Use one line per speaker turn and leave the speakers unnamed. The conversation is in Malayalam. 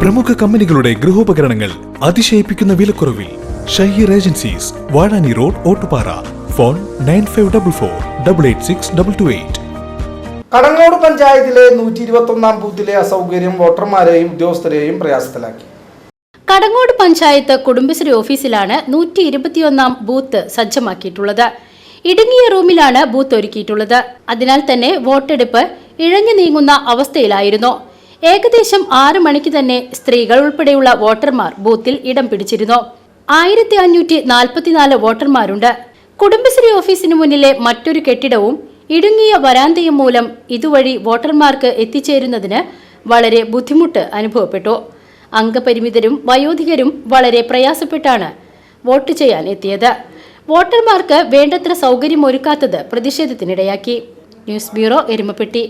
പ്രമുഖ കമ്പനികളുടെ ഗൃഹോപകരണങ്ങൾ അതിശയിപ്പിക്കുന്ന വിലക്കുറവിൽ Shaheer agencies Vazhani road Ottupara. Phone nine five double four double eight six double two eight.
Kadangode പഞ്ചായത്തിലെ നൂറ്റി ഇരുപത്തി ഒന്നാം ബൂത്തിലെ അസൗകര്യം വോട്ടർമാരെയും ഉദ്യോഗസ്ഥരെയും പ്രയാസത്തിലാക്കി.
കടങ്ങോട് പഞ്ചായത്ത് കുടുംബശ്രീ ഓഫീസിലാണ് നൂറ്റി ഇരുപത്തിയൊന്നാം ബൂത്ത് സജ്ജമാക്കിയിട്ടുള്ളത്. ഇടുങ്ങിയ റൂമിലാണ് ബൂത്ത് ഒരുക്കിയിട്ടുള്ളത്. അതിനാൽ തന്നെ വോട്ടെടുപ്പ് ഇഴഞ്ഞു നീങ്ങുന്ന അവസ്ഥയിലായിരുന്നു. ഏകദേശം ആറ് മണിക്ക് തന്നെ സ്ത്രീകൾ ഉൾപ്പെടെയുള്ള വോട്ടർമാർ ബൂത്തിൽ ഇടം പിടിച്ചിരുന്നു. ആയിരത്തി അഞ്ഞൂറ്റി നാൽപ്പത്തിനാല് വോട്ടർമാരുണ്ട്. കുടുംബശ്രീ ഓഫീസിന് മുന്നിലെ മറ്റൊരു കെട്ടിടവും ഇടുങ്ങിയ വരാന്തയും മൂലം ഇതുവഴി വോട്ടർമാർക്ക് എത്തിച്ചേരുന്നതിന് വളരെ ബുദ്ധിമുട്ട് അനുഭവപ്പെട്ടു. അംഗപരിമിതരും വയോധികരും വളരെ പ്രയാസപ്പെട്ടാണ് വോട്ട് ചെയ്യാൻ എത്തിയത്. വോട്ടർമാർക്ക് വേണ്ടത്ര സൗകര്യമൊരുക്കാത്തത് പ്രതിഷേധത്തിനിടയാക്കി. News bureau Erumappetty.